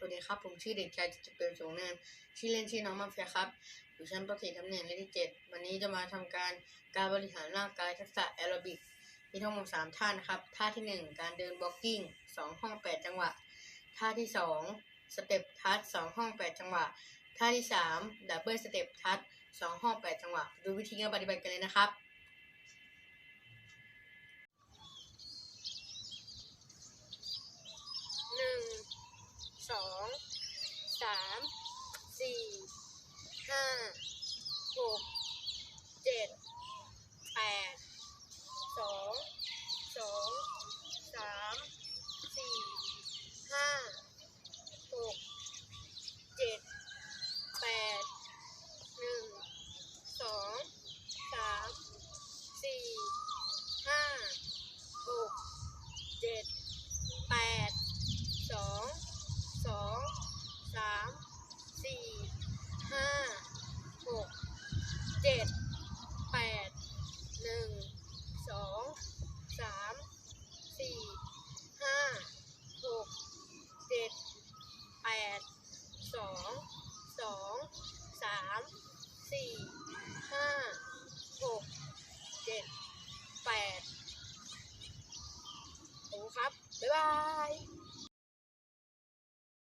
สวัสดีครับ ผมชื่อเด็กชายจิตเปรมสงเนินชื่อเล่นชื่อน้องมาเฟียครับอยู่ชั้นประถมทำเนียนเลขที่เจ็ดวันนี้จะมาทำการการบริหารร่างกายทักษะแอโรบิกมีทั้งหมดสามท่านะครับท่าที่หนึ่งการเดินบล็อกกิ้งสองห้องแปดจังหวะ ท่าที่สองสเต็ปทัชสองห้องแปดจังหวะ ท่าที่สามดับเบิลสเต็ปทัชสองห้องแปดจังหวะ ดูวิธีการปฏิบัติกันเลยนะครับ สองสามสี่ห้า หก เจ็ด แปด สอง สอง สาม สี่ ห้า หก เจ็ด แปด หนึ่ง สอง สาม สี่ ห้า หก เจ็ด แปด สอง สอง สาม สี่ ห้า หก เจ็ด แปด หนึ่ง สอง สาม สี่ ห้า หก เจ็ด แปด สองสองสามสี่ห้าหกเจ็ดแปดขอบคุณครับ บ๊ายบาย